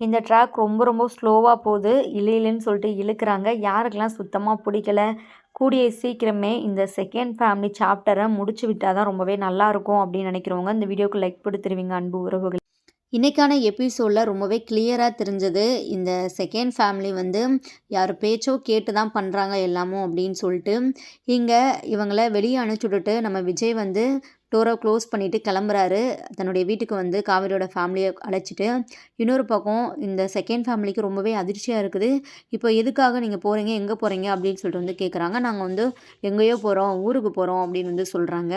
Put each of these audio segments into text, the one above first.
இந்த ட்ராக் ரொம்ப ரொம்ப ஸ்லோவாக போகுது. இழு இழுன்னு சொல்லிட்டு இழுக்கிறாங்க. யாருக்கெல்லாம் சுத்தமாக பிடிக்கல? கூடிய சீக்கிரமே இந்த செகண்ட் ஃபேமிலி சாப்டரை முடிச்சு விட்டால் தான் ரொம்பவே நல்லாயிருக்கும் அப்படின்னு நினைக்கிறவங்க இந்த வீடியோக்கு லைக் கொடுத்துருவீங்க அன்பு உறவுகள். இன்றைக்கான எபிசோடில் ரொம்பவே கிளியராக தெரிஞ்சது. இந்த செகண்ட் ஃபேமிலி வந்து யார் பேச்சோ கேட்டு தான் பண்ணுறாங்க எல்லாமும் அப்படின்னு சொல்லிட்டு இங்கே இவங்கள வெளியே அனுப்பிச்சுட்டுட்டு நம்ம விஜய் வந்து டோரை க்ளோஸ் பண்ணிவிட்டு கிளம்புறாரு. தன்னுடைய வீட்டுக்கு வந்து காவிரியோட ஃபேமிலியை அழைச்சிட்டு இன்னொரு பக்கம் இந்த செகண்ட் ஃபேமிலிக்கு ரொம்பவே அதிர்ச்சியாக இருக்குது. இப்போ எதுக்காக நீங்கள் போகிறீங்க எங்கே போகிறீங்க அப்படின்னு சொல்லிட்டு வந்து கேட்குறாங்க நாங்கள் வந்து எங்கேயோ போகிறோம் ஊருக்கு போகிறோம் அப்படின்னு வந்து சொல்கிறாங்க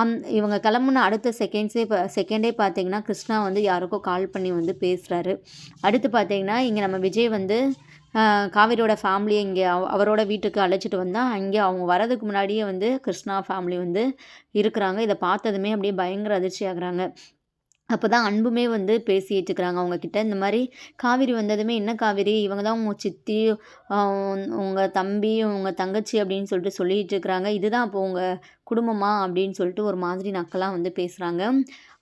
அந் இவங்க கிளம்புன அடுத்த செகண்ட்ஸே இப்போ செகண்டே பார்த்தீங்கன்னா கிருஷ்ணா வந்து யாருக்கோ கால் பண்ணி வந்து பேசுகிறாரு அடுத்து பார்த்தீங்கன்னா இங்கே நம்ம விஜய் வந்து காவிரியோட ஃபேமிலியை இங்கே அவரோட வீட்டுக்கு அழைச்சிட்டு வந்தால் அங்கே அவங்க வரதுக்கு முன்னாடியே வந்து கிருஷ்ணா ஃபேமிலி வந்து இருக்கிறாங்க. இதை பார்த்ததுமே அப்படியே பயங்கர அதிர்ச்சி ஆகுறாங்க. அப்போ தான் அன்புமே வந்து பேசிட்டு இருக்கிறாங்க அவங்கக்கிட்ட இந்த மாதிரி காவிரி வந்ததுமே என்ன காவிரி? இவங்க தான் உங்கள் சித்தி உங்கள் தம்பி உங்கள் தங்கச்சி அப்படின்னு சொல்லிட்டு சொல்லிகிட்டு இருக்கிறாங்க. இதுதான் அப்போ உங்கள் குடும்பமா? அப்படின்னு சொல்லிட்டு ஒரு மாதிரி நக்கெல்லாம் வந்து பேசுகிறாங்க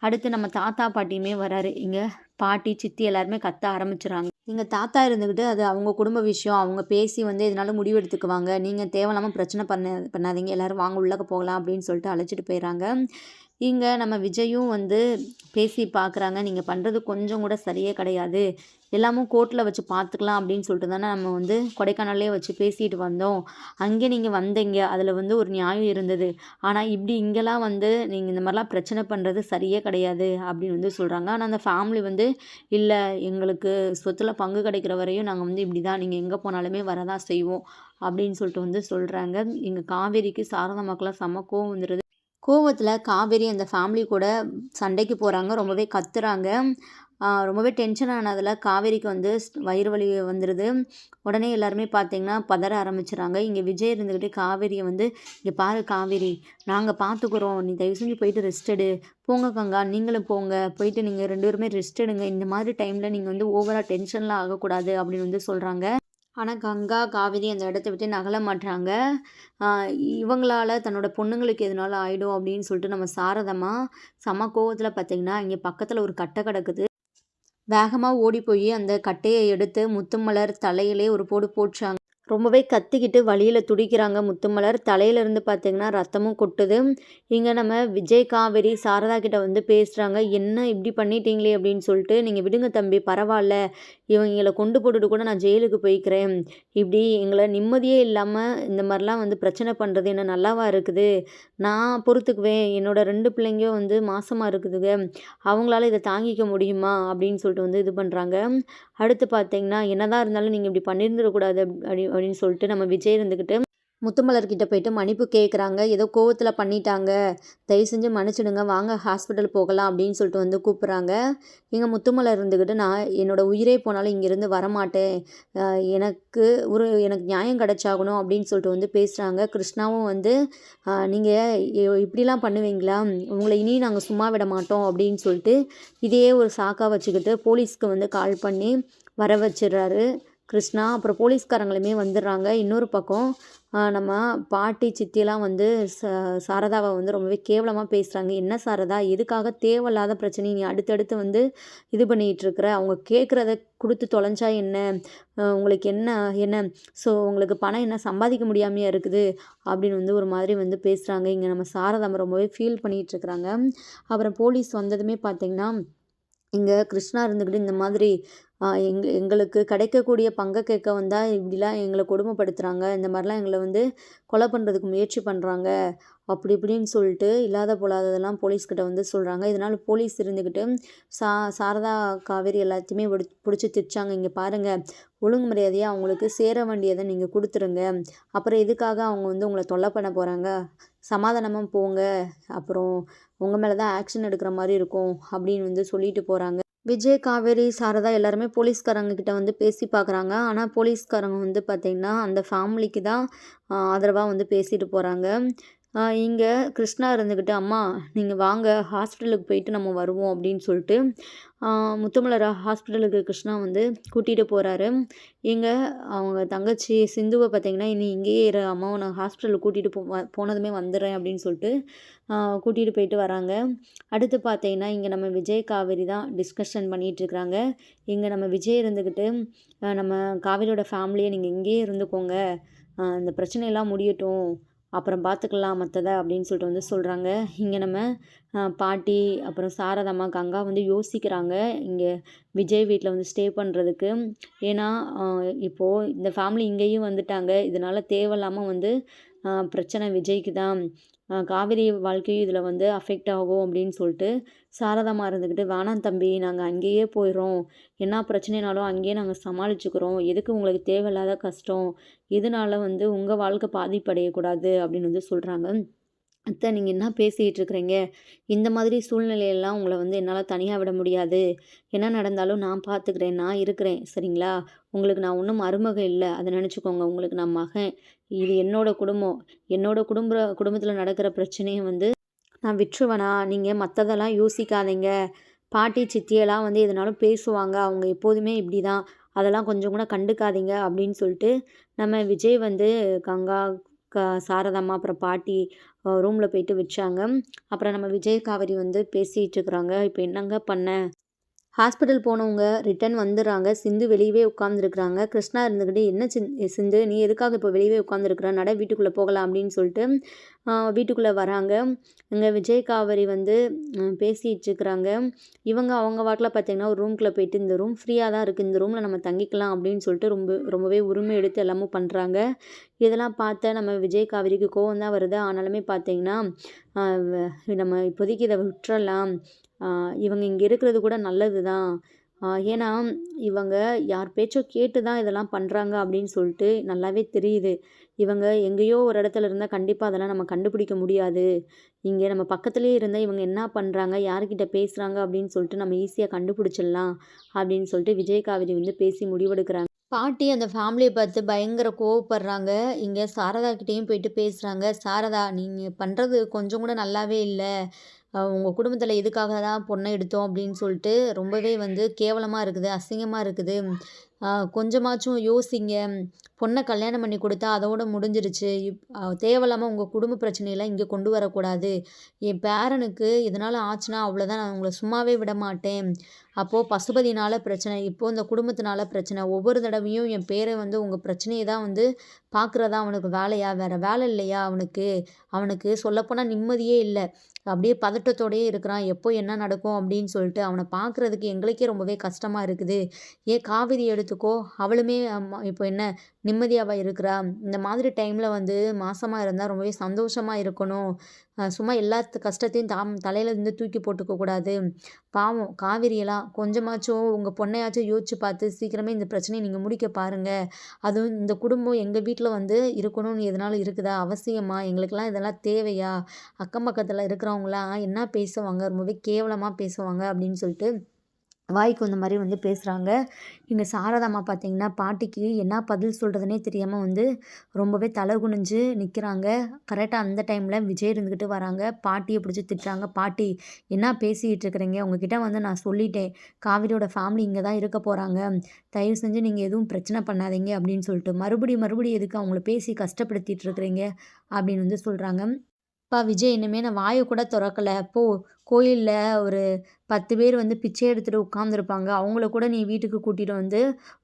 அடுத்து நம்ம தாத்தா பாட்டியுமே வராரு இங்கே பாட்டி சித்தி எல்லாருமே கத்த ஆரம்பிச்சுறாங்க. எங்கள் தாத்தா இருந்துக்கிட்டு அது அவங்க குடும்ப விஷயம் அவங்க பேசி வந்து இதனால முடிவு எடுத்துக்குவாங்க. நீங்கள் தேவையில்லாமல் பிரச்சனை பண்ண பண்ணாதீங்க. எல்லோரும் வாங்க உள்ளக்க போகலாம் அப்படின்னு சொல்லிட்டு அழைச்சிட்டு போயிடறாங்க இங்கே நம்ம விஜயும் வந்து பேசி பார்க்குறாங்க நீங்கள் பண்ணுறது கொஞ்சம் கூட சரியே கிடையாது. எல்லாமும் கோர்ட்டில் வச்சு பார்த்துக்கலாம் அப்படின்னு சொல்லிட்டு தானே நம்ம வந்து கொடைக்கானல்லே வச்சு பேசிட்டு வந்தோம். அங்கே நீங்கள் வந்தீங்க. அதில் வந்து ஒரு நியாயம் இருந்தது. ஆனால் இப்படி இங்கெல்லாம் வந்து நீங்கள் இந்த மாதிரிலாம் பிரச்சனை பண்ணுறது சரியே கிடையாது அப்படின்னு வந்து சொல்கிறாங்க ஆனால் அந்த ஃபேமிலி வந்து இல்லை எங்களுக்கு சொத்தில் பங்கு கிடைக்கிற வரையும் நாங்கள் வந்து இப்படி தான் நீங்கள் எங்கே போனாலுமே வரதான் செய்வோம். அப்படின்னு சொல்லிட்டு வந்து சொல்கிறாங்க எங்கள் காவேரிக்கு சாரதா மக்களாக செம்ம கோவம் வந்துடுது கோவத்தில் காவேரி அந்த ஃபேமிலி கூட சண்டைக்கு போகிறாங்க ரொம்பவே கத்துறாங்க. ரொம்பவே டென்ஷன் ஆனதில் காவேரிக்கு வந்து வயிறு வலி வந்துடுது உடனே எல்லாருமே பார்த்திங்கன்னா பதற ஆரம்பிச்சிடறாங்க இங்கே விஜய் இருந்துக்கிட்டே காவேரியை வந்து இங்கே பாரு காவேரி நாங்கள் பார்த்துக்குறோம் நீ தயவு செஞ்சு போயிட்டு ரெஸ்ட் எடு. போங்க கங்கா நீங்களும் போங்க. போயிட்டு நீங்கள் ரெண்டு பேருமே ரெஸ்ட் எடுங்க. இந்த மாதிரி டைமில் நீங்கள் வந்து ஓவராக டென்ஷன்லாம் ஆகக்கூடாது. அப்படின்னு வந்து சொல்கிறாங்க ஆனால் கங்கா காவிரி அந்த இடத்த விட்டு நகல மாட்டுறாங்க இவங்களால் தன்னோட பொண்ணுங்களுக்கு எதனால ஆகிடும் அப்படின்னு சொல்லிட்டு நம்ம சாரதமாக சம கோவத்தில் பார்த்திங்கன்னா இங்கே பக்கத்தில் ஒரு கட்டை கிடக்குது. வேகமாக ஓடி போய் அந்த கட்டையை எடுத்து முத்துமலர் தலையிலே ஒரு போடு போட்றாங்க ரொம்பவே கத்திக்கிட்டு வழியில் துடிக்கிறாங்க முத்துமலர். தலையிலேருந்து பார்த்தீங்கன்னா ரத்தமும் கொட்டுது. இங்கே நம்ம விஜய் காவேரி சாரதா கிட்ட வந்து பேசுகிறாங்க என்ன இப்படி பண்ணிட்டீங்களே? அப்படின்னு சொல்லிட்டு நீங்கள் விடுங்க தம்பி பரவாயில்ல. இவங்களை கொண்டு போட்டுட்டு கூட நான் ஜெயிலுக்கு போய்க்கிறேன். இப்படி எங்களை நிம்மதியே இல்லாமல் இந்த மாதிரிலாம் வந்து பிரச்சனை பண்ணுறது என்ன நல்லாவா இருக்குது? நான் பொறுத்துக்குவேன். என்னோட ரெண்டு பிள்ளைங்க வந்து மாசமாக இருக்குதுங்க. அவங்களால இதை தாங்கிக்க முடியுமா? அப்படின்னு சொல்லிட்டு வந்து இது பண்ணுறாங்க அடுத்து பார்த்தீங்கன்னா என்னதான் இருந்தாலும் நீங்கள் இப்படி பண்ணியிருந்துடக்கூடாது அப்படி அப்படின்னு சொல்லிட்டு நம்ம விஜய் இருந்துக்கிட்டு முத்துமலர்கிட்ட போயிட்டு மன்னிப்பு கேட்குறாங்க ஏதோ கோவத்தில் பண்ணிட்டாங்க. தயவு செஞ்சு மன்னிச்சிடுங்க. வாங்க ஹாஸ்பிட்டல் போகலாம். அப்படின்னு சொல்லிட்டு வந்து கூப்பிட்றாங்க. எங்கள் முத்துமலர் இருந்துக்கிட்டு நான் என்னோடய உயிரே போனாலும் இங்கேருந்து வரமாட்டேன். எனக்கு ஒரு எனக்கு நியாயம் கிடச்சாகணும். அப்படின்னு சொல்லிட்டு வந்து பேசுகிறாங்க கிருஷ்ணாவும் வந்து நீங்கள் இப்படிலாம் பண்ணுவீங்களா? உங்களை இனி நாங்கள் சும்மா விட மாட்டோம். அப்படின்னு சொல்லிட்டு இதையே ஒரு சாக்காக வச்சுக்கிட்டு போலீஸ்க்கு வந்து கால் பண்ணி வர வச்சிடுறாரு கிருஷ்ணா. அப்புறம் போலீஸ்காரங்களுமே வந்துடுறாங்க. இன்னொரு பக்கம் நம்ம பாட்டி சித்திலாம் வந்து ச சாரதாவை வந்து ரொம்பவே கேவலமாக பேசுகிறாங்க என்ன சாரதா எதுக்காக தேவையில்லாத பிரச்சனையை நீ அடுத்தடுத்து வந்து இது பண்ணிகிட்ருக்குற? அவங்க கேட்குறத கொடுத்து தொலைஞ்சா என்ன? உங்களுக்கு என்ன என்ன? ஸோ உங்களுக்கு பணம் என்ன? சம்பாதிக்க முடியாமையாக இருக்குது? அப்படின்னு வந்து ஒரு மாதிரி வந்து பேசுகிறாங்க இங்கே நம்ம சாரதாம ரொம்பவே ஃபீல் பண்ணிகிட்ருக்குறாங்க. அப்புறம் போலீஸ் வந்ததுமே பார்த்திங்கன்னா இங்கே கிருஷ்ணா இருந்துக்கிட்டு இந்த மாதிரி எங் எங்களுக்கு கிடைக்கக்கூடிய பங்கை கேட்க வந்தால் இப்படிலாம் எங்களை கொடுமைப்படுத்துகிறாங்க இந்த மாதிரிலாம் எங்களை வந்து கொலை பண்ணுறதுக்கு முயற்சி பண்ணுறாங்க அப்படி இப்படின்னு சொல்லிட்டு இல்லாத போலாததெல்லாம் போலீஸ்கிட்ட வந்து சொல்கிறாங்க இதனால் போலீஸ் இருந்துக்கிட்டு சா சாரதா காவேரி எல்லாத்தையுமே பிடிச்சி திரிச்சாங்க இங்கே பாருங்கள் ஒழுங்கு மரியாதையாக அவங்களுக்கு சேர வேண்டியதை நீங்கள் கொடுத்துருங்க. அப்புறம் எதுக்காக அவங்க வந்து உங்களை தொல்லை பண்ண போகிறாங்க சமாதானமாக போங்க. அப்புறம் உங்கள் மேலே தான் ஆக்ஷன் எடுக்கிற மாதிரி இருக்கும் அப்படின்னு வந்து சொல்லிட்டு போகிறாங்க விஜய் காவேரி சாரதா எல்லாருமே போலீஸ்காரங்க கிட்ட வந்து பேசி பார்க்குறாங்க ஆனால் போலீஸ்காரங்க வந்து பார்த்திங்கன்னா அந்த ஃபேமிலிக்கு தான் ஆதரவாக வந்து பேசிட்டு போகிறாங்க இங்கே கிருஷ்ணா இருந்துக்கிட்டு அம்மா நீங்கள் வாங்க ஹாஸ்பிட்டலுக்கு போயிட்டு நம்ம வருவோம் அப்படின்னு சொல்லிட்டு முத்துமலர் ஹாஸ்பிட்டலுக்கு கிருஷ்ணா வந்து கூட்டிகிட்டு போகிறாரு இங்கே அவங்க தங்கச்சி சிந்துவை பார்த்தீங்கன்னா இனி இங்கேயே இரு அம்மாவை நான் ஹாஸ்பிட்டலுக்கு கூட்டிகிட்டு போ போனதுமே வந்துடுறேன் அப்படின்னு சொல்லிட்டு கூட்டிகிட்டு போயிட்டு வராங்க. அடுத்து பார்த்தீங்கன்னா இங்கே நம்ம விஜய் காவேரி தான் டிஸ்கஷன் பண்ணிகிட்டு இருக்கிறாங்க இங்கே நம்ம விஜய் இருந்துக்கிட்டு நம்ம காவேரியோட ஃபேமிலியை நீங்கள் இங்கேயே இருந்துக்கோங்க. இந்த பிரச்சனையெல்லாம் முடியட்டும். அப்புறம் பார்த்துக்கலாம் மற்றதை அப்படின்னு சொல்லிட்டு வந்து சொல்கிறாங்க இங்கே நம்ம பாட்டி அப்புறம் சாரதாம்மா கங்கா வந்து யோசிக்கிறாங்க. இங்கே விஜய் வீட்டில் வந்து ஸ்டே பண்ணுறதுக்கு ஏன்னா இப்போது இந்த ஃபேமிலி இங்கேயும் வந்துட்டாங்க. இதனால தேவையில்லாமல் வந்து பிரச்சனை விஜய்க்கு தான். காவிரி காவேரி வாழ்க்கையும் இதில் வந்து அஃபெக்ட் ஆகும் அப்படின்னு சொல்லிட்டு சாரதமாக இருந்துக்கிட்டு வேணாம் தம்பி நாங்கள் அங்கேயே போயிடுறோம் என்ன பிரச்சனைனாலும் அங்கேயே நாங்கள் சமாளிச்சுக்கிறோம். எதுக்கு உங்களுக்கு தேவையில்லாத கஷ்டம்? இதனால வந்து உங்கள் வாழ்க்கை பாதிப்படையக்கூடாது? அப்படின்னு வந்து சொல்கிறாங்க அத்தை நீங்கள் என்ன பேசிகிட்டு இருக்கிறீங்க? இந்த மாதிரி சூழ்நிலையெல்லாம் உங்களை வந்து என்னால் தனியாக விட முடியாது. என்ன நடந்தாலும் நான் பார்த்துக்கிறேன் நான் இருக்கிறேன். சரிங்களா? உங்களுக்கு நான் ஒன்றும் மருமக இல்லை. அதை நினச்சிக்கோங்க. உங்களுக்கு நான் மகன். இது என்னோட குடும்பம். என்னோட குடும்ப குடும்பத்தில் நடக்கிற பிரச்சனையை வந்து நான் விற்றுவனா நீங்கள் மற்றதெல்லாம் யோசிக்காதீங்க. பாட்டி சித்தியெல்லாம் வந்து எதுனாலும் பேசுவாங்க. அவங்க எப்போதுமே இப்படி தான் அதெல்லாம் கொஞ்சம் கூட கண்டுக்காதீங்க அப்படின்னு சொல்லிட்டு நம்ம விஜய் வந்து கங்கா க சாரதாம்மா அப்புறம் பாட்டி ரூமில் போயிட்டு வச்சாங்க. அப்புறம் நம்ம விஜய் காவேரி வந்து பேசிகிட்டு இருக்கிறாங்க. இப்போ என்னங்க பண்ண? ஹாஸ்பிட்டல் போனவங்க ரிட்டர்ன் வந்துடுறாங்க. சிந்து வெளியவே உட்காந்துருக்குறாங்க கிருஷ்ணா இருந்துக்கிட்டு என்ன சிந் சிந்து நீ எதுக்காக இப்போ வெளியவே உட்காந்துருக்குற நட வீட்டுக்குள்ளே போகலாம் அப்படின்னு சொல்லிட்டு வீட்டுக்குள்ளே வராங்க. இங்கே விஜய் காவரி வந்து ம், இருக்கிறாங்க. இவங்க அவங்க வாட்டில் பார்த்தீங்கன்னா ஒரு ரூம்குள்ளே போயிட்டு இந்த ரூம் ஃப்ரீயாக தான் இருக்குது இந்த ரூமில் நம்ம தங்கிக்கலாம் அப்படின்னு சொல்லிட்டு ரொம்ப ரொம்பவே உரிமை எடுத்து எல்லாமும் பண்ணுறாங்க. இதெல்லாம் பார்த்த நம்ம விஜய் காவிரிக்கு கோவம் தான் வருது. ஆனாலுமே பார்த்திங்கன்னா நம்ம இப்போதைக்கு இதை விட்டுறலாம். இவங்க இங்கே இருக்கிறது கூட நல்லது தான் ஏன்னா இவங்க யார் பேச்சோ கேட்டு தான் இதெல்லாம் பண்ணுறாங்க அப்படின்னு சொல்லிட்டு நல்லாவே தெரியுது. இவங்க எங்கேயோ ஒரு இடத்துல இருந்தால் கண்டிப்பாக அதெல்லாம் நம்ம கண்டுபிடிக்க முடியாது. இங்கே நம்ம பக்கத்துலேயே இருந்தால் இவங்க என்ன பண்ணுறாங்க யார்கிட்ட பேசுகிறாங்க அப்படின்னு சொல்லிட்டு நம்ம ஈஸியாக கண்டுபிடிச்சிடலாம் அப்படின்னு சொல்லிட்டு விஜய் காவிரி வந்து பேசி முடிவெடுக்கிறாங்க. பாட்டி அந்த ஃபேமிலியை பார்த்து பயங்கர கோவப்படுறாங்க. இங்கே சாரதா கிட்டேயும் போயிட்டு பேசுகிறாங்க சாரதா நீங்கள் பண்ணுறது கொஞ்சம் கூட நல்லாவே இல்லை. உங்கள் குடும்பத்தில் எதுக்காக தான் பொண்ணை எடுத்தோம் அப்படின்னு சொல்லிட்டு ரொம்பவே வந்து கேவலமாக இருக்குது அசிங்கமாக இருக்குது. கொஞ்சமாச்சும் யோசிங்க. பொண்ணை கல்யாணம் பண்ணி கொடுத்தா அதோட முடிஞ்சிருச்சு. இப் தேவையில்லாமல் உங்கள் குடும்ப பிரச்சனையெல்லாம் இங்கே கொண்டு வரக்கூடாது. என் பேரனுக்கு இதனால் ஆச்சுன்னா அவ்வளோதான் நான் உங்களை சும்மாவே விட மாட்டேன். அப்போது பசுபதினால் பிரச்சனை இப்போது இந்த குடும்பத்தினால பிரச்சனை. ஒவ்வொரு தடவையும் என் பேரை வந்து உங்கள் பிரச்சனையை தான் வந்து பார்க்குறதா அவனுக்கு வேலையா? வேறு வேலை இல்லையா அவனுக்கு? அவனுக்கு சொல்லப்போனால் நிம்மதியே இல்லை. அப்படியே பதட்டத்தோடயே இருக்கிறான். எப்போ என்ன நடக்கும் அப்படின்னு சொல்லிட்டு அவனை பார்க்குறதுக்கு எங்களுக்கே ரொம்பவே கஷ்டமாக இருக்குது. ஏன் காவிரி எடுத்துக்கோ. அவளுமே இப்போ என்ன நிம்மதியாகவா இருக்கிறா? இந்த மாதிரி டைமில் வந்து மாசமாக இருந்தால் ரொம்பவே சந்தோஷமாக இருக்கணும். சும்மா எல்லா கஷ்டத்தையும் தாம் தலையில இருந்து தூக்கி போட்டுக்க கூடாது. பாவம் காவிரியெல்லாம் கொஞ்சமாச்சும் உங்கள் பொண்ணையாச்சும் யோசிச்சு பார்த்து சீக்கிரமே இந்த பிரச்சனையை நீங்கள் முடிக்க பாருங்கள் அதுவும் இந்த குடும்பம் எங்கள் வீட்டில் வந்து இருக்கணும்னு எதனாலும் இருக்குதா? அவசியமா? எங்களுக்கெல்லாம் இதெல்லாம் தேவையா? அக்கம் பக்கத்தில் இருக்கிறவங்களாம் என்ன பேசுவாங்க? ரொம்பவே கேவலமாக பேசுவாங்க அப்படின்னு சொல்லிட்டு வாய்க்கு வந்த மாதிரி வந்து பேசுகிறாங்க இங்கே சாரதாம்மா பார்த்தீங்கன்னா பாட்டிக்கு என்ன பதில் சொல்கிறதுனே தெரியாமல் வந்து ரொம்பவே தலை குனிஞ்சு நிற்கிறாங்க கரெக்டாக அந்த டைமில் விஜய் இருந்துக்கிட்டு வராங்க. பாட்டியை பிடிச்சி திட்டுறாங்க. பாட்டி என்ன பேசிக்கிட்டு இருக்கிறீங்க? உங்ககிட்ட வந்து நான் சொல்லிட்டேன். காவிரியோட ஃபேமிலி இங்கே தான் இருக்க போகிறாங்க தயவு செஞ்சு நீங்கள் எதுவும் பிரச்சனை பண்ணாதீங்க அப்படின்னு சொல்லிட்டு மறுபடியும் மறுபடியும் எதுக்கு அவங்கள பேசி கஷ்டப்படுத்திட்டு இருக்கிறீங்க? அப்படின்னு வந்து சொல்கிறாங்க அப்பா விஜய் இனிமேல் நான் வாயை கூட திறக்கல. போ கோயிலில் ஒரு பத்து பேர் வந்து பிச்சை எடுத்துகிட்டு உட்காந்துருப்பாங்க அவங்கள கூட நீ வீட்டுக்கு கூட்டிகிட்டு வந்து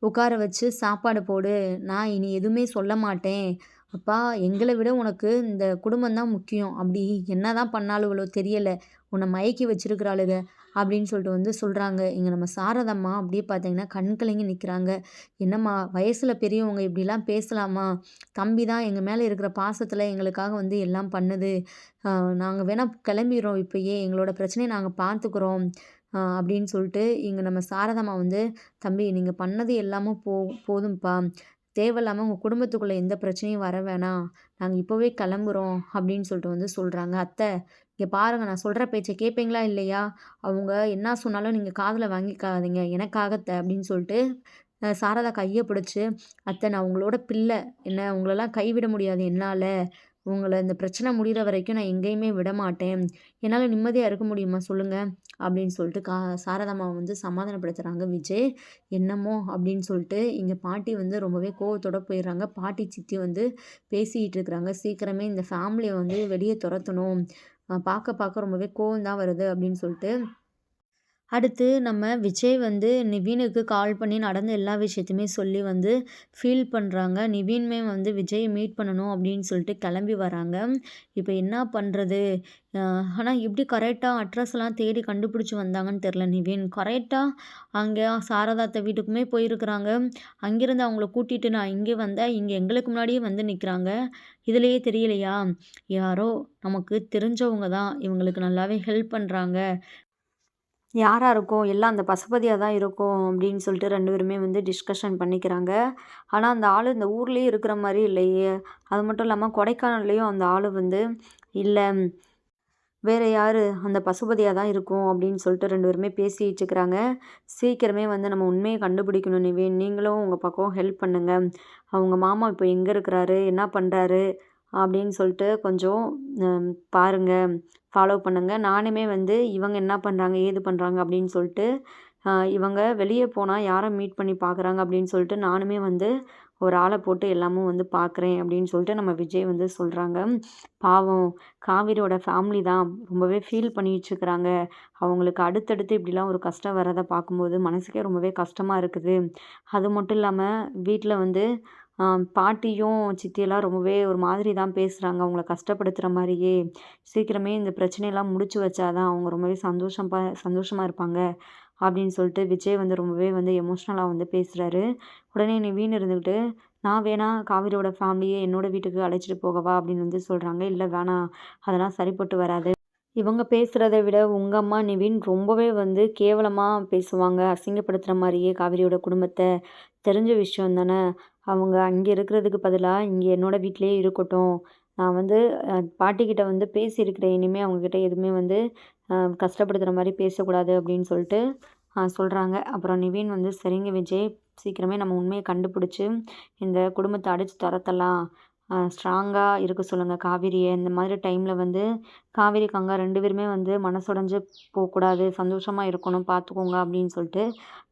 உட்கார வச்சு சாப்பாடு போடு. நான் இனி எதுவுமே சொல்ல மாட்டேன். அப்பா எங்களை விட உனக்கு இந்த குடும்பம் தான் முக்கியம். அப்படி என்ன தான் பண்ணாலுங்களோ தெரியலை. உன்னை மயக்கி வச்சிருக்கிறாளுக. அப்படின்னு சொல்லிட்டு வந்து சொல்கிறாங்க இங்கே நம்ம சாரதம்மா அப்படியே பார்த்தீங்கன்னா கண் கலங்கி நிற்கிறாங்க என்னம்மா வயசில் பெரியவங்க இப்படிலாம் பேசலாமா? தம்பி தான் எங்கள் மேலே இருக்கிற பாசத்தில் எங்களுக்காக வந்து எல்லாம் பண்ணுது. நாங்கள் வேணால் கிளம்பிடுறோம் இப்போயே எங்களோட பிரச்சனையை நாங்கள் பார்த்துக்குறோம் அப்படின்னு சொல்லிட்டு இங்கே நம்ம சாரதம்மா வந்து தம்பி நீங்கள் பண்ணது எல்லாமும் போ போதும்ப்பா. தேவையில்லாமல் உங்கள் குடும்பத்துக்குள்ளே எந்த பிரச்சனையும் வர வேணாம். நாங்கள் இப்போவே கிளம்புறோம் அப்படின்னு சொல்லிட்டு வந்து சொல்கிறாங்க அத்தை இங்கே பாருங்கள் நான் சொல்கிற பேச்சை கேட்பீங்களா இல்லையா? அவங்க என்ன சொன்னாலும் நீங்கள் காதில் வாங்கிக்காதீங்க. எனக்காகத்தை அப்படின்னு சொல்லிட்டு சாரதா கையை பிடிச்சி அத்தை நான் உங்களோட பிள்ளை. என்ன உங்களெல்லாம் கைவிட முடியாது என்னால். உங்களை இந்த பிரச்சனை முடிகிற வரைக்கும் நான் எங்கேயுமே விடமாட்டேன். என்னால் நிம்மதியாக இருக்க முடியுமா சொல்லுங்கள் அப்படின்னு சொல்லிட்டு கா சாரதாம்மாவ வந்து சமாதானப்படுத்துகிறாங்க விஜய். என்னமோ அப்படின்னு சொல்லிட்டு இங்கே பாட்டி வந்து ரொம்பவே கோவத்தோட போயிடுறாங்க. பாட்டி, சித்தி வந்து பேசிக்கிட்டு இருக்கிறாங்க. சீக்கிரமே இந்த ஃபேமிலியை வந்து வெளியே துரத்தணும் பார்க்க பார்க்க ரொம்பவே கோவம் தான் வருது அப்படின்னு சொல்லிட்டு அடுத்து நம்ம விஜய் வந்து நிவீனுக்கு கால் பண்ணி நடந்த எல்லா விஷயத்தையுமே சொல்லி வந்து ஃபீல் பண்ணுறாங்க நிவீனுமே வந்து விஜயை மீட் பண்ணணும் அப்படின்னு சொல்லிட்டு கிளம்பி வராங்க. இப்போ என்ன பண்ணுறது ஆனால் எப்படி கரெக்டாக அட்ரஸ்லாம் தேடி கண்டுபிடிச்சி வந்தாங்கன்னு தெரில நிவீன். கரெக்டாக அங்கே சாரதாத்த வீட்டுக்குமே போயிருக்கிறாங்க. அங்கேருந்து அவங்கள கூட்டிகிட்டு நான் இங்கே வந்தேன். இங்கே எங்களுக்கு முன்னாடியே வந்து நிற்கிறாங்க இதுலேயே தெரியலையா? யாரோ நமக்கு தெரிஞ்சவங்க தான். இவங்களுக்கு நல்லாவே ஹெல்ப் பண்ணுறாங்க யாராக இருக்கும்? எல்லாம் அந்த பசுபதியாக தான் இருக்கும் அப்படின்னு சொல்லிட்டு ரெண்டு பேருமே வந்து டிஸ்கஷன் பண்ணிக்கிறாங்க. ஆனால் அந்த ஆள் இந்த ஊர்லேயே இருக்கிற மாதிரி இல்லையே! அது மட்டும் இல்லாமல் கொடைக்கானல்லையும் அந்த ஆள் வந்து இல்லை வேறு யார் அந்த பசுபதியாக தான் இருக்கும் அப்படின்னு சொல்லிட்டு ரெண்டு பேருமே பேசிட்டு சீக்கிரமே வந்து நம்ம உண்மையை கண்டுபிடிக்கணும் நிவேன். நீங்களும் உங்கள் பக்கம் ஹெல்ப் பண்ணுங்க. அவங்க மாமா இப்போ எங்கே இருக்கிறாரு? என்ன பண்ணுறாரு அப்படின்னு சொல்லிட்டு கொஞ்சம் பாருங்க ஃபாலோ பண்ணுங்கள் நானுமே வந்து இவங்க என்ன பண்ணுறாங்க ஏது பண்ணுறாங்க அப்படின்னு சொல்லிட்டு இவங்க வெளியே போனால் யாரை மீட் பண்ணி பார்க்குறாங்க அப்படின்னு சொல்லிட்டு நானுமே வந்து ஒரு ஆளை போட்டு எல்லாமும் வந்து பார்க்குறேன் அப்படின்னு சொல்லிட்டு நம்ம விஜய் வந்து சொல்கிறாங்க பாவம் காவிரியோட ஃபேமிலி தான் ரொம்பவே ஃபீல் பண்ணிட்டுருக்குறாங்க அவங்களுக்கு அடுத்தடுத்து இப்படிலாம் ஒரு கஷ்டம் வரதை பார்க்கும்போது மனசுக்கே ரொம்பவே கஷ்டமாக இருக்குது. அது மட்டும் இல்லாமல் வீட்டில் வந்து பாட்டியும் சித்தியெல்லாம் ரொம்பவே ஒரு மாதிரி தான் பேசுகிறாங்க அவங்கள கஷ்டப்படுத்துகிற மாதிரியே சீக்கிரமே இந்த பிரச்சனையெல்லாம் முடிச்சு வச்சாதான் அவங்க ரொம்பவே சந்தோஷம் ப சந்தோஷமாக இருப்பாங்க அப்படின்னு சொல்லிட்டு விஜய் வந்து ரொம்பவே வந்து எமோஷ்னலாக வந்து பேசுகிறாரு உடனே நிவீன் இருந்துக்கிட்டு நான் வேணா காவிரியோட ஃபேமிலியை என்னோட வீட்டுக்கு அழைச்சிட்டு போகவா? அப்படின்னு வந்து சொல்கிறாங்க இல்லை வேணாம் அதெல்லாம் சரிப்பட்டு வராது. இவங்க பேசுகிறத விட உங்கள் அம்மா நிவின் ரொம்பவே வந்து கேவலமாக பேசுவாங்க. அசிங்கப்படுத்துகிற மாதிரியே காவிரியோட குடும்பத்தை. தெரிஞ்ச விஷயம் தானே. அவங்க அங்கே இருக்கிறதுக்கு பதிலாக இங்கே என்னோடய வீட்டிலேயே இருக்கட்டும். நான் வந்து பாட்டிக்கிட்ட வந்து பேசியிருக்கிறேன். இனிமேல் அவங்கக்கிட்ட எதுவுமே வந்து கஷ்டப்படுத்துகிற மாதிரி பேசக்கூடாது அப்படின்னு சொல்லிட்டு சொல்கிறாங்க அப்புறம் நிவீன் வந்து சரிங்க விஜய் சீக்கிரமே நம்ம உண்மையை கண்டுபிடிச்சி இந்த குடும்பத்தை அடித்து துரத்தலாம். ஸ்ட்ராங்காக இருக்க சொல்லுங்கள் காவேரியை. இந்த மாதிரி டைமில் வந்து காவேரி கங்கா ரெண்டு பேருமே வந்து மனசுடைஞ்சு போகக்கூடாது. சந்தோஷமாக இருக்கணும். பார்த்துக்கோங்க அப்படின்னு சொல்லிட்டு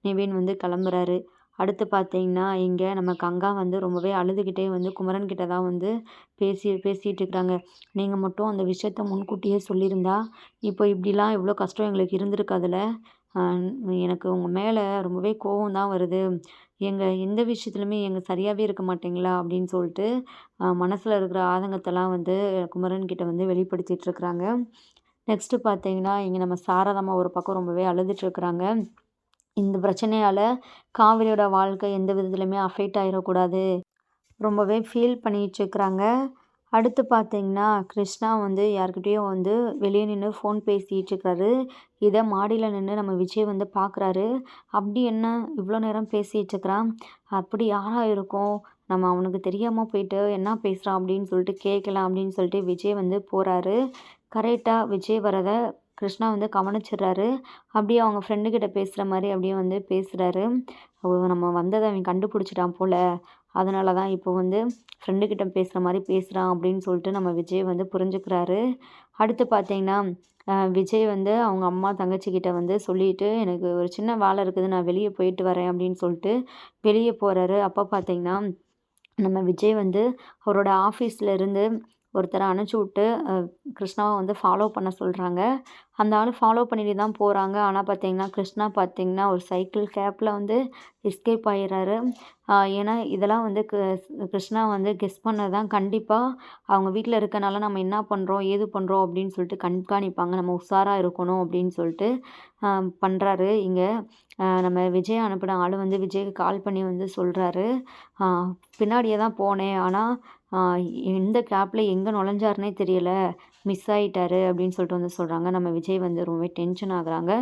நிவீன் வந்து கிளம்புறாரு. அடுத்து பார்த்தீங்கன்னா இங்கே நம்ம கங்கா வந்து ரொம்பவே அழுதுகிட்டே வந்து குமரன் கிட்ட தான் வந்து பேசி பேசிகிட்டு இருக்கிறாங்க நீங்கள் மட்டும் அந்த விஷயத்த முன்கூட்டியே சொல்லியிருந்தா இப்போ இப்படிலாம் இவ்வளோ கஷ்டம் எங்களுக்கு இருந்திருக்காதுல எனக்கு உங்கள் மேலே ரொம்பவே கோவம் தான் வருது. எங்கள் எந்த விஷயத்துலையுமே எங்கள் சரியாகவே இருக்க மாட்டீங்களா? அப்படின்னு சொல்லிட்டு மனசில் இருக்கிற ஆதங்கத்தெல்லாம் வந்து குமரன் கிட்ட வந்து வெளிப்படுத்திகிட்ருக்குறாங்க நெக்ஸ்ட்டு பார்த்தீங்கன்னா இங்கே நம்ம சாரதாம்மா ஒரு பக்கம் ரொம்பவே அழுதுட்டுருக்குறாங்க இந்த பிரச்சனையால் காவிரியோட வாழ்க்கை எந்த விதத்துலையுமே அஃபெக்ட் ஆகிடக்கூடாது ரொம்பவே ஃபீல் பண்ணிகிட்ருக்குறாங்க அடுத்து பார்த்தீங்கன்னா கிருஷ்ணா வந்து யார்கிட்டேயோ வந்து வெளியே நின்று ஃபோன் பேசிகிட்டு இருக்காரு இதை மாடியில் நின்று நம்ம விஜய் வந்து பார்க்குறாரு அப்படி என்ன இவ்வளோ நேரம் பேசிகிட்டு இருக்கிறான் அப்படி யாராக இருக்கும்? நம்ம அவனுக்கு தெரியாமல் போயிட்டு என்ன பேசுகிறான் அப்படின்னு சொல்லிட்டு கேட்கலாம் அப்படின்னு சொல்லிட்டு விஜய் வந்து போகிறாரு கரெக்டாக விஜய் வரதை கிருஷ்ணா வந்து கவனிச்சிடுறாரு. அப்படியே அவங்க ஃப்ரெண்டுக்கிட்ட பேசுகிற மாதிரி அப்படியே வந்து பேசுகிறாரு நம்ம வந்ததை அவன் கண்டுபிடிச்சிட்டான் போல். அதனால தான் இப்போ வந்து ஃப்ரெண்டுக்கிட்ட பேசுகிற மாதிரி பேசுகிறான் அப்படின்னு சொல்லிட்டு நம்ம விஜய் வந்து புரிஞ்சுக்கிறாரு. அடுத்து பார்த்தீங்கன்னா விஜய் வந்து அவங்க அம்மா தங்கச்சிக்கிட்ட வந்து சொல்லிவிட்டு எனக்கு ஒரு சின்ன வேலை இருக்குது நான் வெளியே போயிட்டு வரேன் அப்படின்னு சொல்லிட்டு வெளியே போகிறாரு அப்போ பார்த்தீங்கன்னா நம்ம விஜய் வந்து அவரோட ஆஃபீஸில் இருந்து ஒருத்தரை அனுப்பிச்சி விட்டு கிருஷ்ணாவை வந்து ஃபாலோ பண்ண சொல்கிறாங்க அந்த ஆள் ஃபாலோ பண்ணிட்டு தான் போகிறாங்க ஆனால் பார்த்தீங்கன்னா கிருஷ்ணா பார்த்தீங்கன்னா ஒரு சைக்கிள் கேப்பில் வந்து எஸ்கேப் ஆகிடுறாரு ஏன்னா இதெல்லாம் வந்து கிருஷ்ணா வந்து கெஸ் பண்ணது தான். கண்டிப்பாக அவங்க வீட்டில் இருக்கனால நம்ம என்ன பண்ணுறோம் ஏது பண்ணுறோம் அப்படின்னு சொல்லிட்டு கண்காணிப்பாங்க. நம்ம உஷாராக இருக்கணும் அப்படின்னு சொல்லிட்டு பண்ணுறாரு இங்கே நம்ம விஜய் அனுப்பின ஆள் வந்து விஜய்க்கு கால் பண்ணி வந்து சொல்கிறாரு பின்னாடியே தான் போனேன். ஆனால் எந்த கேப்பில் எங்கே நுழைஞ்சாருனே தெரியல. மிஸ் ஆகிட்டாரு அப்படின்னு சொல்லிட்டு வந்து சொல்கிறாங்க நம்ம விஜய் வந்து ரொம்பவே டென்ஷன் ஆகுறாங்க.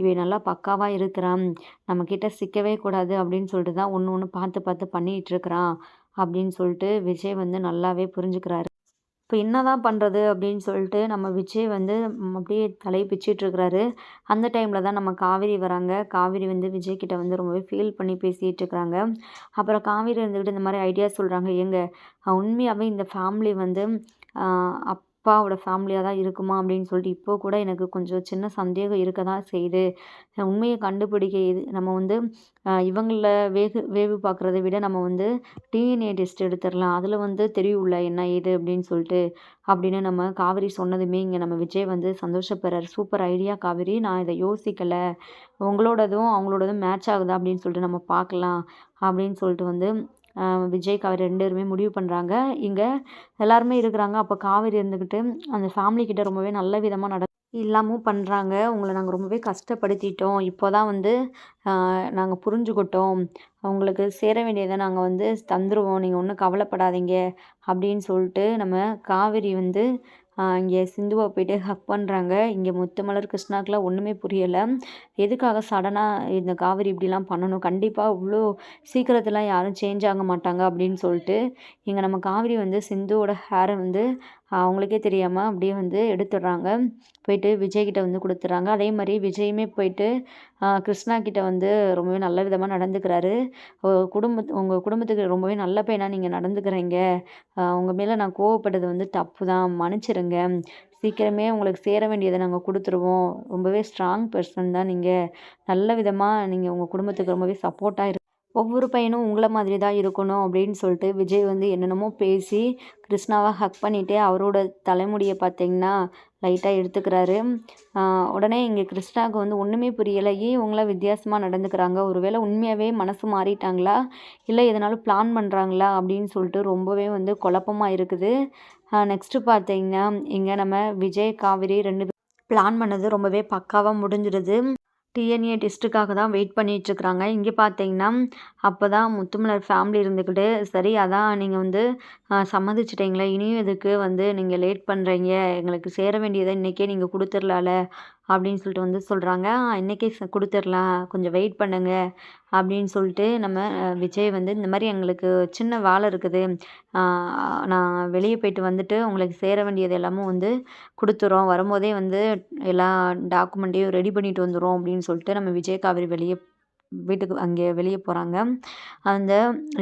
இவை நல்லா பக்காவாக இருக்கிறான். நம்மக்கிட்ட சிக்கவே கூடாது அப்படின்னு சொல்லிட்டு தான் ஒன்று ஒன்று பார்த்து பார்த்து பண்ணிகிட்டு இருக்கிறான் அப்படின்னு சொல்லிட்டு விஜய் வந்து நல்லாவே புரிஞ்சுக்கிறாரு. இப்போ என்னதான் பண்ணுறது அப்படின்னு சொல்லிட்டு நம்ம விஜய் வந்து அப்படியே தலையை பிச்சிட்டு இருக்கிறாரு. அந்த டைமில் தான் நம்ம காவேரி வராங்க. காவேரி வந்து விஜய் கிட்ட வந்து ரொம்பவே ஃபீல் பண்ணி பேசிகிட்டு இருக்கிறாங்க. அப்புறம் காவேரி இருந்துக்கிட்டு இந்த மாதிரி ஐடியா சொல்கிறாங்க ஏங்க உண்மையாகவே இந்த ஃபேமிலி வந்து அப் அப்பாவோட ஃபேமிலியாக தான் இருக்குமா அப்படின்னு சொல்லிட்டு இப்போ கூட எனக்கு கொஞ்சம் சின்ன சந்தேகம் இருக்க தான் செய்யுது. உண்மையை கண்டுபிடிக்க இது நம்ம வந்து இவங்கள வேகு வேவு பார்க்குறத விட நம்ம வந்து டிஎன்ஏ டெஸ்ட் எடுத்துடலாம். அதில் வந்து தெரியும்ல என்ன ஏது அப்படின்னு சொல்லிட்டு. அப்படின்னு நம்ம காவேரி சொன்னதுமே இங்கே நம்ம விஜய் வந்து சந்தோஷப்படுறார். Super idea Kaveri. நான் இதை யோசிக்கலை. உங்களோடதும் அவங்களோடதும் மேட்ச் ஆகுதா அப்படின்னு சொல்லிட்டு நம்ம பார்க்கலாம் அப்படின்னு சொல்லிட்டு வந்து விஜய் காவேரி ரெண்டு பேருமே முடிவு பண்ணுறாங்க இங்கே எல்லாருமே இருக்கிறாங்க. அப்போ காவேரி இருந்துக்கிட்டு அந்த ஃபேமிலி கிட்டே ரொம்பவே நல்ல விதமாக நட இல்லாமல் பண்ணுறாங்க உங்களை நாங்கள் ரொம்பவே கஷ்டப்படுத்திட்டோம். இப்போ தான் வந்து நாங்கள் புரிஞ்சுக்கிட்டோம் அவங்களுக்கு சேர வேண்டியதை நாங்கள் வந்து தந்துடுவோம் நீங்கள் ஒன்றும் கவலைப்படாதீங்க அப்படின்னு சொல்லிட்டு நம்ம காவேரி வந்து இங்கே சிந்துவை போயிட்டு ஹக் பண்ணுறாங்க இங்கே முத்துமலர் கிருஷ்ணாக்கெலாம் ஒன்றுமே புரியலை. எதுக்காக சடனாக இந்த காவிரி இப்படிலாம் பண்ணணும்? கண்டிப்பாக இவ்வளோ சீக்கிரத்தில் யாரும் சேஞ்ச் ஆக மாட்டாங்க அப்படின்னு சொல்லிட்டு இங்கே நம்ம காவிரி வந்து சிந்துவோட ஹேரை வந்து அவங்களுக்கே தெரியாமல் அப்படியே வந்து எடுத்துடுறாங்க. போயிட்டு விஜய்கிட்ட வந்து கொடுத்துட்றாங்க. அதே மாதிரி விஜயுமே போயிட்டு கிருஷ்ணா கிட்ட வந்து ரொம்பவே நல்ல விதமாக நடந்துக்கிறாரு. குடும்ப உங்கள் குடும்பத்துக்கு ரொம்பவே நல்ல பையனாக நீங்கள் நடந்துக்கிறீங்க. உங்கள் மேலே நான் கோவப்பட்டது வந்து தப்பு தான் மன்னிச்சிருங்க. சீக்கிரமே உங்களுக்கு சேர வேண்டியதை நாங்கள் கொடுத்துருவோம். ரொம்பவே ஸ்ட்ராங் பர்சன் தான் நீங்கள் நல்ல விதமாக நீங்கள் உங்கள் குடும்பத்துக்கு ரொம்பவே சப்போர்ட்டாக இரு ஒவ்வொரு பையனும் உங்களை மாதிரி தான் இருக்கணும் அப்படின்னு சொல்லிட்டு விஜய் வந்து என்னென்னமோ பேசி கிருஷ்ணாவை ஹக் பண்ணிவிட்டு அவரோட தலைமுடியை பார்த்தீங்கன்னா லைட்டாக எடுத்துக்கிறாரு. உடனே இங்கே கிருஷ்ணாவுக்கு வந்து ஒன்றுமே புரியலை. ஏன் இவங்களாம் வித்தியாசமாக நடந்துக்கிறாங்க? ஒருவேளை உண்மையாகவே மனசு மாறிட்டாங்களா? இல்லை எதனாலும் பிளான் பண்ணுறாங்களா அப்படின்னு சொல்லிட்டு ரொம்பவே வந்து குழப்பமாக இருக்குது. நெக்ஸ்ட்டு பார்த்தீங்கன்னா இங்கே நம்ம விஜய் காவேரி ரெண்டு பிளான் பண்ணது ரொம்பவே பக்காவாக முடிஞ்சிடுது டிஎன்ஏ டெஸ்ட்டுக்காக தான் வெயிட் பண்ணிகிட்ருக்குறாங்க இங்கே பார்த்தீங்கன்னா அப்போ தான் முத்துமலர் ஃபேமிலி இருந்துக்கிட்டு சரி அதான் நீங்கள் வந்து சம்மதிச்சிட்டிங்களே இனியும் எதுக்கு வந்து நீங்கள் லேட் பண்ணுறீங்க எங்களுக்கு சேர வேண்டியதை இன்றைக்கே நீங்கள் கொடுத்துர்லால அப்படின்னு சொல்லிட்டு வந்து சொல்கிறாங்க இன்றைக்கே கொடுத்துர்லாம் கொஞ்சம் வெயிட் பண்ணுங்கள் அப்படின்னு சொல்லிட்டு நம்ம விஜய் வந்து இந்த மாதிரி எங்களுக்கு சின்ன வேலை இருக்குது. நான் வெளியே போயிட்டு வந்துட்டு உங்களுக்கு சேர வேண்டியது எல்லாமும் வந்து கொடுத்துறோம். வரும்போதே வந்து எல்லா டாக்குமெண்ட்டையும் ரெடி பண்ணிட்டு வந்துடும் அப்படின்னு சொல்லிட்டு நம்ம விஜய் காவேரி வெளியே வீட்டுக்கு அங்கே வெளியே போகிறாங்க அந்த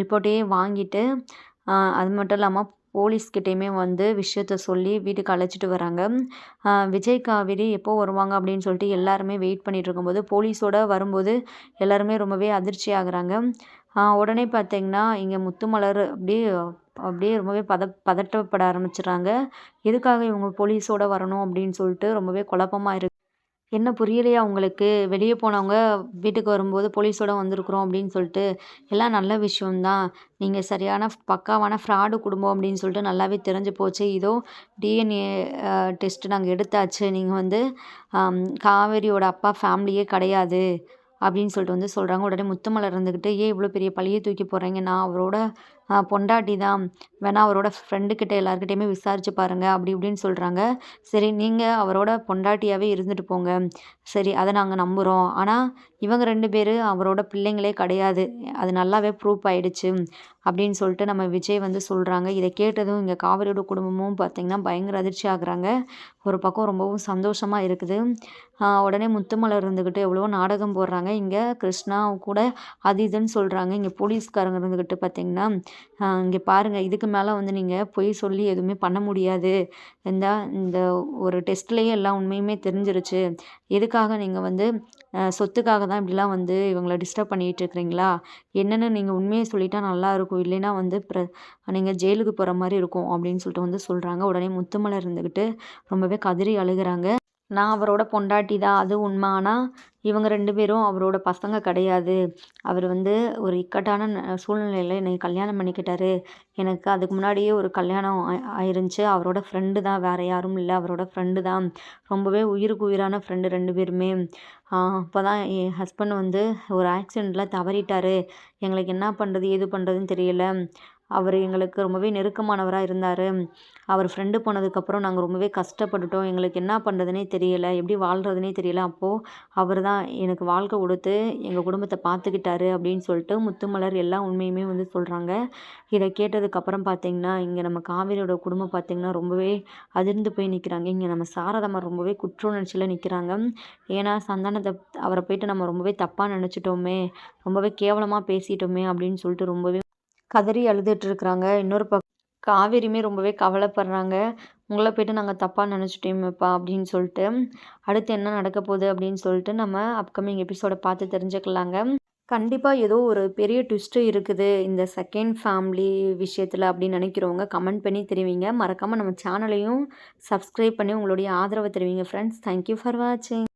ரிப்போர்ட்டையே வாங்கிட்டு அது மட்டும் இல்லாமல் போலீஸ்கிட்டேயுமே வந்து விஷயத்த சொல்லி வீட்டுக்கு அழைச்சிட்டு வராங்க. விஜய் காவேரி எப்போ வருவாங்க அப்படின்னு சொல்லிட்டு எல்லாருமே வெயிட் பண்ணிட்டு இருக்கும்போது போலீஸோட வரும்போது எல்லாருமே ரொம்பவே அதிர்ச்சி ஆகுறாங்க. உடனே பார்த்தீங்கன்னா இங்கே முத்துமலர் அப்படியே அப்படியே ரொம்பவே பத பதட்டப்பட ஆரம்பிச்சிடுறாங்க. எதுக்காக இவங்க போலீஸோட வரணும் அப்படின்னு சொல்லிட்டு ரொம்பவே குழப்பமாக இருக்கு. என்ன புரியலையா உங்களுக்கு? வெளியே போனவங்க வீட்டுக்கு வரும்போது போலீஸோட வந்திருக்குறோம் அப்படின்னு சொல்லிட்டு எல்லாம் நல்ல விஷயம்தான். நீங்கள் சரியான பக்காவான ஃப்ராடு குடும்பம் அப்படின்னு சொல்லிட்டு நல்லாவே தெரிஞ்சு போச்சு. இதோ டிஎன்ஏ டெஸ்ட்டு நாங்கள் எடுத்தாச்சு. நீங்கள் வந்து காவேரியோட அப்பா ஃபேமிலியே கிடையாது அப்படின்னு சொல்லிட்டு வந்து சொல்கிறாங்க உடனே முத்துமலர் இருந்துக்கிட்டு ஏன் இவ்வளோ பெரிய பழியை தூக்கி போடுறீங்க? நான் அவரோட பொண்டாட்டி தான். வேணா அவரோட ஃப்ரெண்டுக்கிட்ட எல்லாருக்கிட்டையுமே விசாரிச்சு பாருங்கள் அப்படி இப்படின்னு சொல்கிறாங்க சரி நீங்கள் அவரோட பொண்டாட்டியாகவே இருந்துட்டு போங்க. சரி அதை நாங்கள் நம்புகிறோம் ஆனால் இவங்க ரெண்டு பேர் அவரோட பிள்ளைங்களே கிடையாது. அது நல்லாவே ப்ரூஃப் ஆயிடுச்சு அப்படின்னு சொல்லிட்டு நம்ம விஜய் வந்து சொல்கிறாங்க இதை கேட்டதும் இங்கே காவிரியோட குடும்பமும் பார்த்திங்கன்னா பயங்கர அதிர்ச்சி ஆகுறாங்க. ஒரு பக்கம் ரொம்பவும் சந்தோஷமாக இருக்குது. உடனே முத்துமலர் இருந்துக்கிட்டு எவ்வளோ நாடகம் போடுறாங்க. இங்கே கிருஷ்ணா கூட அது இதுன்னு சொல்கிறாங்க இங்கே போலீஸ்காரங்க இருந்துக்கிட்டு பார்த்தீங்கன்னா இங்கே பாருங்கள் இதுக்கு மேலே வந்து நீங்கள் பொய் சொல்லி எதுவுமே பண்ண முடியாது. இந்த இந்த ஒரு டெஸ்ட்லேயே எல்லா உண்மையுமே தெரிஞ்சிருச்சு. எதுக்காக நீங்கள் வந்து சொத்துக்காக தான் இப்படிலாம் வந்து இவங்களை டிஸ்டர்ப் பண்ணிகிட்டு இருக்கிறீங்களா? என்னென்னு நீங்கள் உண்மையை சொல்லிட்டா நல்லா இருக்கும். இல்லைன்னா வந்து ப்ர நீங்கள் ஜெயிலுக்கு போகிற மாதிரி இருக்கும் அப்படின்னு சொல்லிட்டு வந்து சொல்கிறாங்க உடனே முத்துமலர் இருந்துக்கிட்டு ரொம்பவே கதறி அழுகுறாங்க. நான் அவரோட பொண்டாட்டி தான் அது உண்மை. ஆனால் இவங்க ரெண்டு பேரும் அவரோட பசங்க கிடையாது. அவர் வந்து ஒரு இக்கட்டான ந- சூழ்நிலையில் என்னை கல்யாணம் பண்ணிக்கிட்டாரு. எனக்கு அதுக்கு முன்னாடியே ஒரு கல்யாணம் ஆயிருந்துச்சு. அவரோட ஃப்ரெண்டு தான் வேறு யாரும் இல்லை. அவரோட ஃப்ரெண்டு தான். ரொம்பவே உயிருக்கு உயிரான ஃப்ரெண்டு ரெண்டு பேருமே. அப்போ தான் என் ஹஸ்பண்ட் வந்து ஒரு ஆக்சிடெண்ட்டில் தவறிட்டார். எங்களுக்கு என்ன பண்ணுறது ஏது பண்ணுறதுன்னு தெரியல. அவர் எங்களுக்கு ரொம்பவே நெருக்கமானவராக இருந்தார். அவர் ஃப்ரெண்டு போனதுக்கப்புறம் நாங்கள் ரொம்பவே கஷ்டப்பட்டுட்டோம். எங்களுக்கு என்ன பண்ணுறதுனே தெரியலை எப்படி வாழ்கிறதுனே தெரியல. அப்போது அவர் தான் எனக்கு வாழ்க்கை கொடுத்து எங்கள் குடும்பத்தை பார்த்துக்கிட்டாரு அப்படின்னு சொல்லிட்டு முத்துமலர் எல்லா உண்மையுமே வந்து சொல்கிறாங்க இதை கேட்டதுக்கப்புறம் பார்த்தீங்கன்னா இங்கே நம்ம காவேரியோட குடும்பம் பார்த்திங்கன்னா ரொம்பவே அதிர்ந்து போய் நிற்கிறாங்க இங்கே நம்ம சாரதம்மா ரொம்பவே குற்ற உணர்ச்சியில் நிற்கிறாங்க ஏன்னா சந்தானத்தை அவரை போயிட்டு நம்ம ரொம்பவே தப்பாக நினச்சிட்டோமே ரொம்பவே கேவலமாக பேசிட்டோமே அப்படின்னு சொல்லிட்டு ரொம்பவே கதறி அழுதுட்டு இருக்கிறாங்க இன்னொரு பக்கம் காவேரியுமே ரொம்பவே கவலைப்படுறாங்க. உங்களை போய்ட்டு நாங்கள் தப்பாக நினச்சிட்டோமேப்பா அப்படின்னு சொல்லிட்டு. அடுத்து என்ன நடக்க போகுது அப்படின்னு சொல்லிட்டு நம்ம அப்கமிங் எபிசோடை பார்த்து தெரிஞ்சுக்கலாங்க. கண்டிப்பாக ஏதோ ஒரு பெரிய ட்விஸ்ட்டு இருக்குது. இந்த செகண்ட் ஃபேமிலி விஷயத்தில் அப்படின்னு நினைக்கிறவங்க கமெண்ட் பண்ணி தெரிவிங்க. மறக்காமல் நம்ம சேனலையும் சப்ஸ்கிரைப் பண்ணி உங்களுடைய ஆதரவை தெரிவிங்க ஃப்ரெண்ட்ஸ் தேங்க்யூ ஃபார் வாட்சிங்